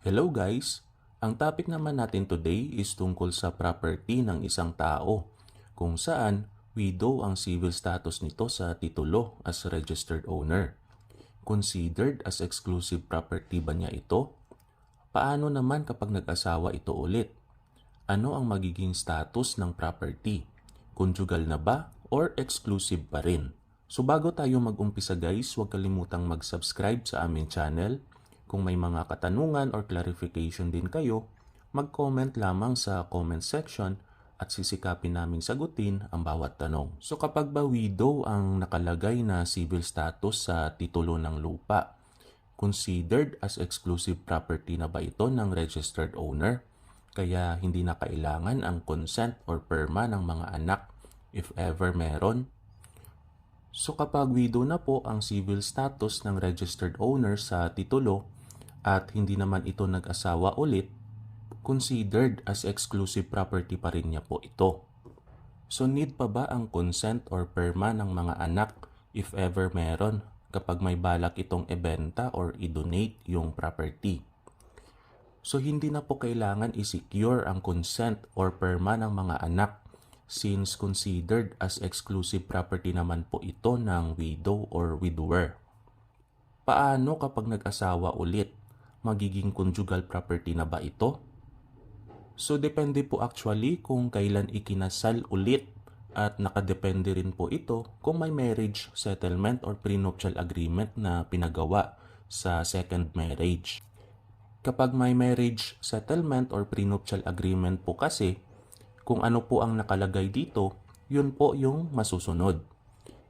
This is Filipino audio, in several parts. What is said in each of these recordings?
Hello guys! Ang topic naman natin today is tungkol sa property ng isang tao, kung saan widow ang civil status nito sa titulo as registered owner. Considered as exclusive property ba niya ito? Paano naman kapag nag-asawa ito ulit? Ano ang magiging status ng property? Conjugal na ba or exclusive pa rin? So bago tayo mag-umpisa guys, huwag kalimutang mag-subscribe sa aming channel. Kung may mga katanungan or clarification din kayo, mag-comment lamang sa comment section at sisikapin naming sagutin ang bawat tanong. So kapag ba widow ang nakalagay na civil status sa titulo ng lupa, considered as exclusive property na ba ito ng registered owner? Kaya hindi na kailangan ang consent or perma ng mga anak if ever meron. So kapag widow na po ang civil status ng registered owner sa titulo at hindi naman ito nag-asawa ulit, considered as exclusive property pa rin niya po ito. So need pa ba ang consent or perma ng mga anak if ever meron kapag may balak itong ibenta or i-donate yung property? So hindi na po kailangan i-secure ang consent or perma ng mga anak since considered as exclusive property naman po ito ng widow or widower. Paano kapag nag-asawa ulit? Magiging conjugal property na ba ito? So depende po actually kung kailan ikinasal ulit at nakadepende rin po ito kung may marriage settlement or prenuptial agreement na pinagawa sa second marriage. Kapag may marriage settlement or prenuptial agreement po kasi, kung ano po ang nakalagay dito, yun po yung masusunod.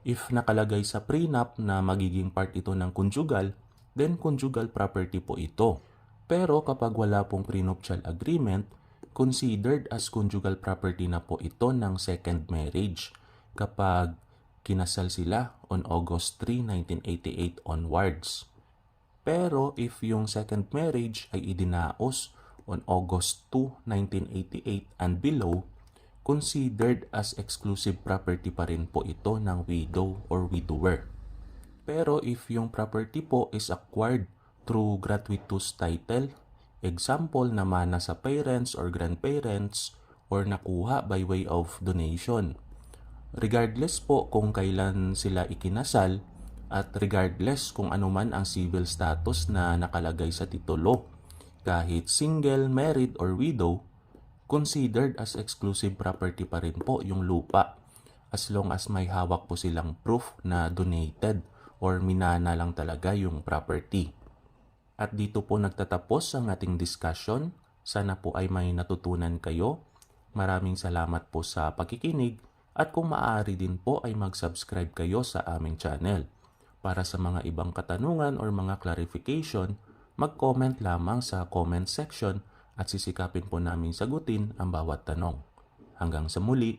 If nakalagay sa prenup na magiging part ito ng conjugal, then conjugal property po ito. Pero kapag wala pong prenuptial agreement, considered as conjugal property na po ito ng second marriage kapag kinasal sila on August 3, 1988 onwards. Pero if yung second marriage ay idinaos on August 2, 1988 and below, considered as exclusive property pa rin po ito ng widow or widower. Pero if yung property po is acquired through gratuitous title, example naman na sa parents or grandparents or nakuha by way of donation. Regardless po kung kailan sila ikinasal at regardless kung ano man ang civil status na nakalagay sa titulo, kahit single, married, or widow, considered as exclusive property pa rin po yung lupa as long as may hawak po silang proof na donated or minana lang talaga yung property. At dito po nagtatapos ang ating discussion. Sana po ay may natutunan kayo. Maraming salamat po sa pakikinig at kung maaari din po ay mag-subscribe kayo sa aming channel. Para sa mga ibang katanungan or mga clarification, mag-comment lamang sa comment section at sisikapin po namin sagutin ang bawat tanong. Hanggang sa muli,